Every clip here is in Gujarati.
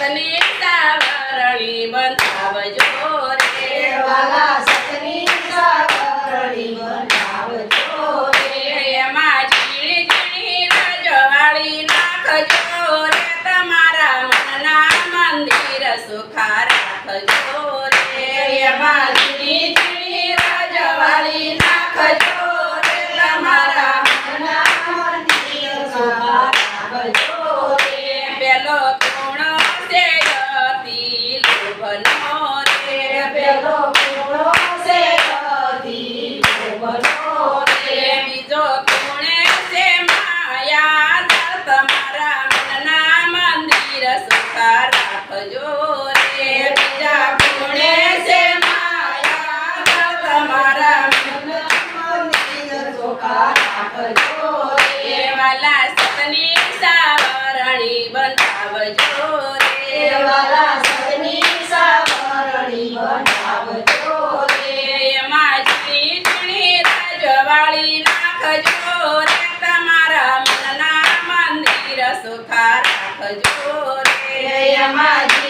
સતની સાવરણી બંધાવજો રે. વાલા સતની સાવરણી બંધાવજો રે. એમાં ઝીણી ઝીણી રજવાળી નાખજો રે. તમારા મનના મંદિર સુખા રાખજો ભેગા રાખજો રે. બીજા તમારા મન ધોકા રાખજો રે. વાલા તમારા મનના મંદિર સુખા રાખજો જય રમાજી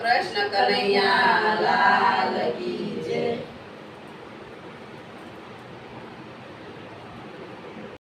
કૃષ્ણ કનૈયા લાલ કી